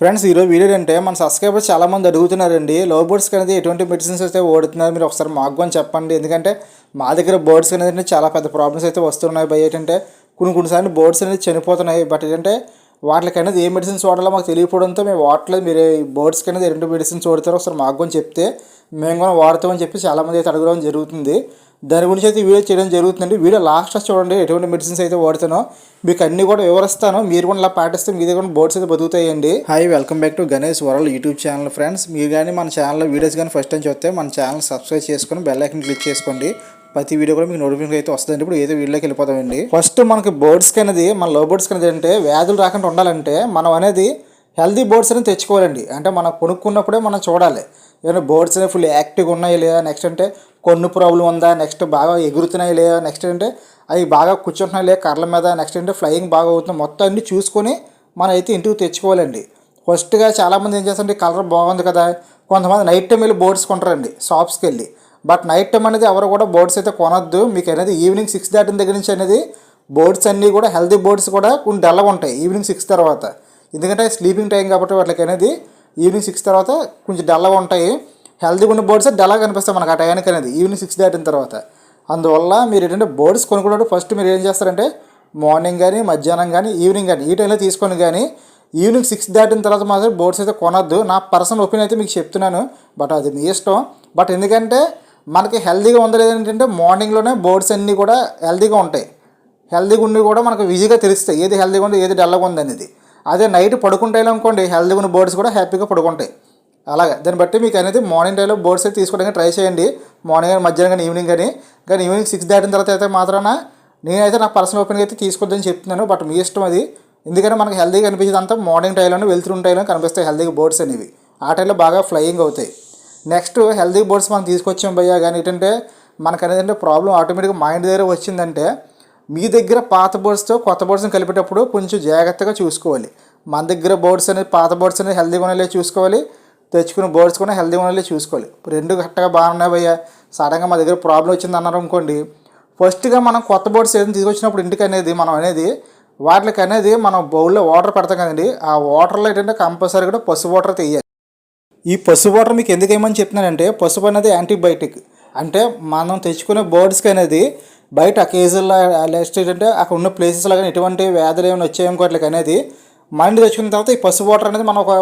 Friends ఈరోజు video అంటే మన సబ్స్క్రైబర్స్ చాలా మంది అడుగుతున్నారండి లో బర్డ్స్కి అనేది ఎటువంటి మెడిసిన్స్ అయితే ఓడుతున్నారు మీరు ఒకసారి మాకు అని చెప్పండి. ఎందుకంటే మా దగ్గర బర్డ్స్ అనేది చాలా పెద్ద ప్రాబ్లమ్స్ అయితే వస్తున్నాయి. బై ఏంటంటే కొన్ని కొన్నిసార్లు బర్డ్స్ అనేది చనిపోతున్నాయి. బట్ ఏంటంటే వాటికైనా ఏ మెడిసిన్స్ వాడాలో మాకు తెలియకపోవడంతో మేము వాడలేదు మీరు ఈ బర్డ్స్కి అనేది ఎటువంటి మెడిసిన్స్ వాడతారో ఒకసారి మాకు కూడా చెప్తే మేము కూడా వాడతామని చెప్పి చాలామంది అయితే అడగడం జరుగుతుంది. దాని గురించి అయితే వీడియో చేయడం జరుగుతుందండి. వీడియో లాస్ట్ చూడండి ఎటువంటి మెడిసిన్స్ అయితే వాడుతానో. మీకు అన్ని కూడా వివరిస్తాను. మీరు కూడా ఇలా పాటిస్తే మీ దగ్గర బోర్డ్స్ అయితే బతుకుతాయండి. Hi welcome back to Ganesh world YouTube channel friends మీరు కానీ మన ఛానల్లో వీడియోస్ కానీ ఫస్ట్ టైం చూస్తే మన ఛానల్ సబ్స్క్రైబ్ చేసుకొని బెల్ ఐకన్ క్లిక్ చేసుకోండి. ప్రతి వీడియో కూడా మీకు నోటిఫికేషన్ అయితే వస్తుంది ఇప్పుడు ఏదో వీడియోకి వెళ్ళిపోతామండి. ఫస్ట్ మనకి బోర్డ్స్కి అనేది మన లో బోర్డ్స్కి అనేది అంటే వ్యాధులు రాకుండా ఉండాలంటే మనం అనేది హెల్దీ బోర్డ్స్ అనేది తెచ్చుకోవాలండి. అంటే మనం కొనుక్కున్నప్పుడే మనం చూడాలి. ఏమైనా బోర్డ్స్ అనేవి ఫుల్ యాక్టివ్గా ఉన్నాయా లేదా? నెక్స్ట్ అంటే కొన్ను ప్రాబ్లం ఉందా? నెక్స్ట్ బాగా ఎగురుతున్నాయి లేదా? నెక్స్ట్ అంటే అవి బాగా కూర్చుంటున్నాయి లేదా? కర్ల మీద. నెక్స్ట్ అంటే ఫ్లయింగ్ బాగా అవుతుంది. మొత్తం అన్ని చూసుకొని మనం అయితే ఇంటికి తెచ్చుకోవాలండి. ఫస్ట్గా చాలామంది ఏం చేస్తారంటే కలర్ బాగుంది కదా? కొంతమంది నైట్ టైం వెళ్ళి బోర్డ్స్ కొంటారండి. షాప్స్కి వెళ్ళి. బట్ నైట్ టైం అనేది ఎవరు కూడా బోర్డ్స్ అయితే కొనొద్దు. మీకు అనేది ఈవినింగ్ సిక్స్ దాటిన దగ్గర నుంచి అనేది బోర్డ్స్ అన్నీ కూడా హెల్తీ బోర్డ్స్ కూడా కొన్ని డల్గా ఉంటాయి ఈవినింగ్ సిక్స్ తర్వాత. ఎందుకంటే స్లీపింగ్ టైం కాబట్టి వాటికి అనేది ఈవినింగ్ సిక్స్ తర్వాత కొంచెం డల్గా ఉంటాయి. హెల్తీగా ఉన్న బోర్డ్స్ డల్గా కనిపిస్తాయి మనకు ఆ టైంకి అనేది ఈవినింగ్ సిక్స్ దాటిన తర్వాత. అందువల్ల మీరు ఏంటంటే బోర్డ్స్ కొనుక్కున్నప్పుడు ఫస్ట్ మీరు ఏం చేస్తారంటే మార్నింగ్ కానీ మధ్యాహ్నం కానీ ఈవినింగ్ కానీ ఈ టైంలో తీసుకొని కానీ ఈవినింగ్ సిక్స్ దాటిన తర్వాత మాత్రం బోర్డ్స్ అయితే కొనొద్దు. నా పర్సనల్ ఒపీనియన్ అయితే మీకు చెప్తున్నాను. బట్ అది మీ ఇష్టం. బట్ ఎందుకంటే మనకి హెల్దీగా ఉందా లేదంటే మార్నింగ్లోనే బోర్డ్స్ అన్నీ కూడా హెల్దీగా ఉంటాయి. హెల్దీగా ఉండి కూడా మనకు ఈజీగా తెలుస్తాయి. ఏది హెల్దీగా ఉంది ఏది డల్గా ఉంది అనేది. అదే నైట్ పడుకుంటాయి అనుకోండి హెల్తీగా ఉన్న బోర్డ్స్ కూడా హ్యాపీగా పడుకుంటాయి. అలాగే. దాన్ని బట్టి మీకు అనేది మార్నింగ్ టైంలో బోర్డ్స్ అయితే తీసుకోవడానికి ట్రై చేయండి. మార్నింగ్ కానీ మధ్యాహ్నం కానీ ఈవినింగ్ కానీ. కానీ ఈవినింగ్ సిక్స్ దాటిన తర్వాత అయితే మాత్రాన నేనైతే నా పర్సనల్ ఒపీనియన్ అయితే తీసుకోవద్దని చెప్తున్నాను. బట్ మీ ఇష్టం అది. ఎందుకంటే మనకి హెల్దీగా కనిపించేది అంతా మార్నింగ్ టైంలోనే వెళ్తున్న టైంలో కనిపిస్తాయి హెల్దీగా బోర్డ్స్ అనేవి. ఆ టైంలో బాగా ఫ్లయింగ్ అవుతాయి. నెక్స్ట్ హెల్తీ బోర్డ్స్ మనం తీసుకొచ్చాం భయ్యా. కానీ ఏంటంటే మనకు అనేది ప్రాబ్లం ఆటోమేటిక్గా మైండ్ దగ్గర వచ్చిందంటే మీ దగ్గర పాత బోర్డ్స్తో కొత్త బోర్డ్స్ని కలిపేటప్పుడు కొంచెం జాగ్రత్తగా చూసుకోవాలి. మన దగ్గర బోర్డ్స్ అనేది పాత బోర్డ్స్ అనేది హెల్దీగా ఉండలే చూసుకోవాలి. తెచ్చుకున్న బోర్డ్స్ కూడా హెల్తీగా ఉండలే చూసుకోవాలి. ఇప్పుడు రెండు కరెక్ట్గా బాగున్నాయి భయ్యా. సడన్గా మా దగ్గర ప్రాబ్లం వచ్చింది అన్నారు అనుకోండి ఫస్ట్గా మనం కొత్త బోర్డ్స్ ఏదైనా తీసుకొచ్చినప్పుడు ఇంటికి అనేది మనం అనేది వాటికి అనేది మనం బౌల్లో వాటర్ పెడతాం కదండి. ఆ వాటర్లో ఏంటంటే కంపల్సరీ కూడా పసుపు వాటర్ తీయాలి ఈ పసుపు వాటర్ మీకు ఎందుకు ఏమని చెప్తున్నానంటే పసుపు అనేది యాంటీబయాటిక్. అంటే మనం తెచ్చుకునే బర్డ్స్కి అనేది బయట అకేజన్లో నెక్స్ట్ ఏంటంటే అక్కడ ఉన్న ప్లేసెస్లో కానీ ఎటువంటి వ్యాధులు ఏమైనా వచ్చాయనుకో వాటికి అనేది మైండ్ తెచ్చుకున్న తర్వాత ఈ పసుపు వాటర్ అనేది మనం ఒక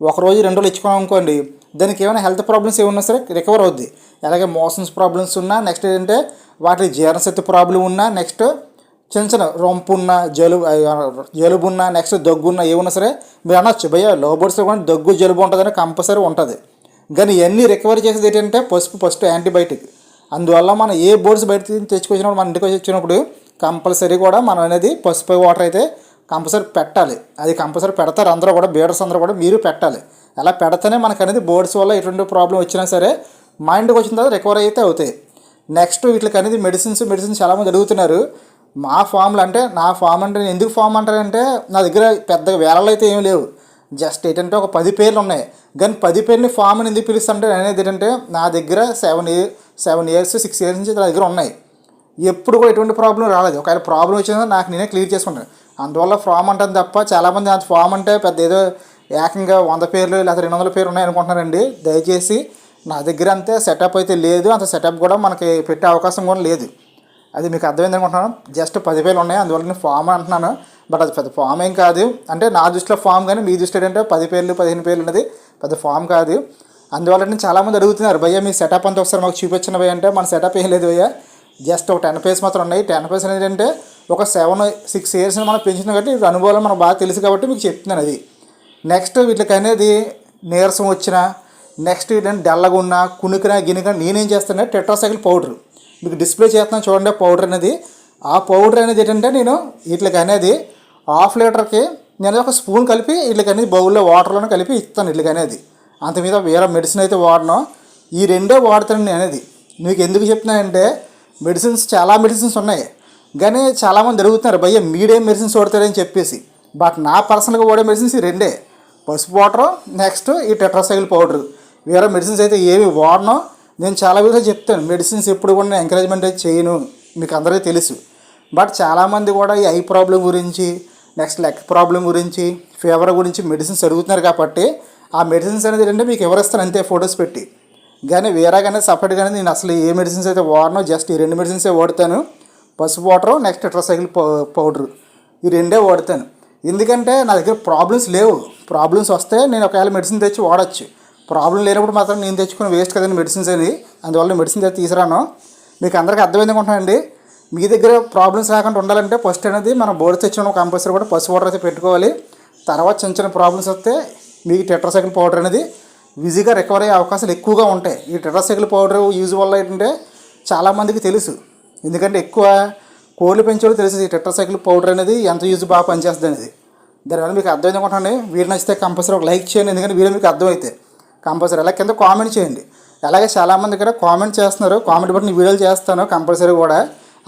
ఒక రోజు రెండు రోజులు ఇచ్చుకున్నాం అనుకోండి దానికి ఏమైనా హెల్త్ ప్రాబ్లమ్స్ ఏమన్నా సరే రికవర్ అవుద్ది. అలాగే మోషన్స్ ప్రాబ్లమ్స్ ఉన్నా నెక్స్ట్ ఏంటంటే వాటి జీర్ణశక్తి ప్రాబ్లం ఉన్నా నెక్స్ట్ చిన్న చిన్న రొంపు ఉన్న జలుబు జలుబు ఉన్న నెక్స్ట్ దగ్గు ఉన్న ఏమున్నా సరే మీరు అనొచ్చు. భయ్య లో బోర్డ్స్లో కూడా దగ్గు జలుబు ఉంటుందని కంపల్సరీ ఉంటుంది. కానీ ఇవన్నీ రికవరీ చేసేది ఏంటంటే పసుపు ఫస్ట్ యాంటీబయాటిక్. అందువల్ల మనం ఏ బోర్డ్స్ బయట తెచ్చుకొచ్చినప్పుడు మన ఇంటికి వచ్చినప్పుడు కంపల్సరీ కూడా మనం అనేది పసుపు వాటర్ అయితే కంపల్సరీ పెట్టాలి. అది కంపల్సరీ పెడతారు అందరూ కూడా బీడర్స్ అందరూ కూడా మీరు పెట్టాలి. అలా పెడితేనే మనకు అనేది బోర్డ్స్ వల్ల ఎటువంటి ప్రాబ్లం వచ్చినా సరే మైండ్కి వచ్చిన తర్వాత రికవర్ అయితే అవుతాయి. నెక్స్ట్ వీటికి అనేది మెడిసిన్స్ మెడిసిన్స్ చాలామంది అడుగుతున్నారు. మా ఫామ్లు అంటే నా ఫామ్ అంటే నేను ఎందుకు ఫామ్ అంటారంటే నా దగ్గర పెద్దగా వేలలు అయితే ఏం లేవు. జస్ట్ ఏంటంటే ఒక పది పేర్లు ఉన్నాయి. కానీ పది పేర్ని ఫామ్ అని ఎందుకు పిలుస్తుంటే అనేది ఏంటంటే నా దగ్గర seven year seven years six years నుంచి నా దగ్గర ఉన్నాయి. ఎప్పుడు కూడా ఎటువంటి ప్రాబ్లం రాలేదు. ఒకవేళ ప్రాబ్లం వచ్చినా నాకు నేనే క్లియర్ చేసుకుంటాను. అందువల్ల ఫామ్ అంటాను తప్ప చాలామంది అంత ఫామ్ అంటే పెద్ద ఏదో ఏకంగా వంద పేర్లు లేకపోతే రెండు వందల పేర్లు ఉన్నాయనుకుంటున్నారండి. దయచేసి నా దగ్గర అంతే సెటప్ అయితే లేదు. అంత సెటప్ కూడా మనకి పెట్టే అవకాశం కూడా లేదు. అది మీకు అర్థమైంది అనుకుంటున్నాను. జస్ట్ పదివేలు ఉన్నాయి అందువల్ల నేను ఫామ్ అంటున్నాను. బట్ అది పెద్ద ఫామ్ ఏం కాదు. అంటే నా దృష్టిలో ఫామ్ కానీ మీ దృష్టిలో ఏంటంటే పది పేర్లు పదిహేను పేర్లు ఉన్నది. పెద్ద ఫామ్ కాదు. అందువల్ల నేను చాలామంది అడుగుతున్నారు భయ్య మీ సెటప్ అంతా ఒకసారి మాకు చూపించిన భయ్య. అంటే మన సెటప్ ఏం లేదు భయ్య. జస్ట్ ఒక టెన్ పేస్ మాత్రం ఉన్నాయి. టెన్ పేస్ అనేది అంటే ఒక సెవెన్ సిక్స్ ఇయర్స్ మనం పెంచిన కాబట్టి అనుభవం మనకు బాగా తెలుసు కాబట్టి మీకు చెప్తున్నాను అది. నెక్స్ట్ వీటికి అనేది నీరసం వచ్చిన నెక్స్ట్ ఏంటంటే డల్లగా ఉన్న కునుకున గినుక నేనేం చేస్తానంటే టెట్రాసైకిల్ పౌడర్ మీకు డిస్ప్లే చేస్తున్నాను చూడండి పౌడర్ అనేది. ఆ పౌడర్ అనేది ఏంటంటే నేను వీటికి అనేది హాఫ్ లీటర్కి నేను ఒక స్పూన్ కలిపి వీటికి అనేది బౌల్లో వాటర్లోనే కలిపి ఇస్తాను వీటికి అనేది. అంత మీద వేరే మెడిసిన్ అయితే వాడను. ఈ రెండే వాడతాను నేను అనేది. మీకు ఎందుకు చెప్తున్నానంటే మెడిసిన్స్ చాలా మెడిసిన్స్ ఉన్నాయి. కానీ చాలామంది అడుగుతున్నారు భయ్య మీడియం మెడిసిన్స్ వాడతారని చెప్పేసి. బట్ నా పర్సనల్గా వాడే మెడిసిన్స్ ఈ రెండే. పసుపు వాటర్ నెక్స్ట్ ఈ టెట్రాసైకిల్ పౌడర్ వేరే మెడిసిన్స్ అయితే ఏమి వాడను. నేను చాలా విధాలు చెప్తాను. మెడిసిన్స్ ఎప్పుడు కూడా నేను ఎంకరేజ్మెంట్ అయితే చేయను. మీకు అందరికీ తెలుసు. బట్ చాలామంది కూడా ఈ ఐ ప్రాబ్లం గురించి నెక్స్ట్ లెగ్ ప్రాబ్లం గురించి ఫీవర్ గురించి మెడిసిన్స్ అడుగుతున్నారు కాబట్టి ఆ మెడిసిన్స్ అనేది ఏంటంటే మీకు ఎవరిస్తాను అంతే ఫొటోస్ పెట్టి. కానీ వేరేగానే సపరేట్గానే నేను అసలు ఏ మెడిసిన్స్ అయితే వాడనో జస్ట్ ఈ రెండు మెడిసిన్సే వాడతాను. పసుపు వాటరు నెక్స్ట్ టెట్రాసైకిల్ పౌడర్ ఈ రెండే వాడతాను. ఎందుకంటే నా దగ్గర ప్రాబ్లమ్స్ లేవు. ప్రాబ్లమ్స్ వస్తే నేను ఒకవేళ మెడిసిన్ తెచ్చి వాడచ్చు. ప్రాబ్లం లేనప్పుడు మాత్రం నేను తెచ్చుకుని వేస్ట్ కదండి మెడిసిన్స్ అని అందువల్ల మెడిసిన్ అయితే తీసుకురాను. మీకు అందరికీ అర్థమైంది అనుకుంటున్నానండి మీ దగ్గర ప్రాబ్లమ్స్ రాకుండా ఉండాలంటే ఫస్ట్ అనేది మనం బోర్డు తెచ్చిన కంపల్సరీ కూడా పసుపు వాటర్ అయితే పెట్టుకోవాలి. తర్వాత చిన్న చిన్న ప్రాబ్లమ్స్ వస్తే మీకు టెట్రాసైకిల్ పౌడర్ అనేది ఈజీగా రికవర్ అయ్యే అవకాశాలు ఎక్కువగా ఉంటాయి. ఈ టెట్రాసైకిల్ పౌడర్ యూజ్ వల్ల ఏంటంటే చాలామందికి తెలుసు. ఎందుకంటే ఎక్కువ కోళ్ళు పెంచేవాళ్ళు తెలుసు ఈ టెట్రాసైకిల్ పౌడర్ అనేది ఎంత యూజ్ బాగా పనిచేస్తుంది అనేది. దానివల్ల మీకు అర్థమైంది అనుకుంటాను వీడియో నచ్చితే కంపల్సరీ ఒక లైక్ చేయండి. ఎందుకంటే వీడియో మీకు అర్థమైతే. కంపల్సరీ. అలా కింద కామెంట్ చేయండి. అలాగే చాలామంది ఇక్కడ కామెంట్ చేస్తున్నారు. కామెంట్ బట్టి నేను వీడియోలు చేస్తాను కంపల్సరీ కూడా.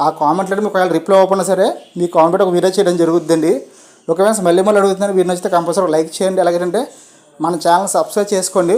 ఆ కామెంట్లో మీకు ఒకవేళ రిప్లై అవ్వకుండా సరే మీ కామెంట్ బట్టి ఒక వీడియో చేయడం జరుగుతుందండి. ఒకవేళ మళ్ళీ మళ్ళీ అడుగుతున్నాను వీడియో నచ్చితే కంపల్సరీ లైక్ చేయండి. అలాగేంటే మన ఛానల్ సబ్స్క్రైబ్ చేసుకోండి.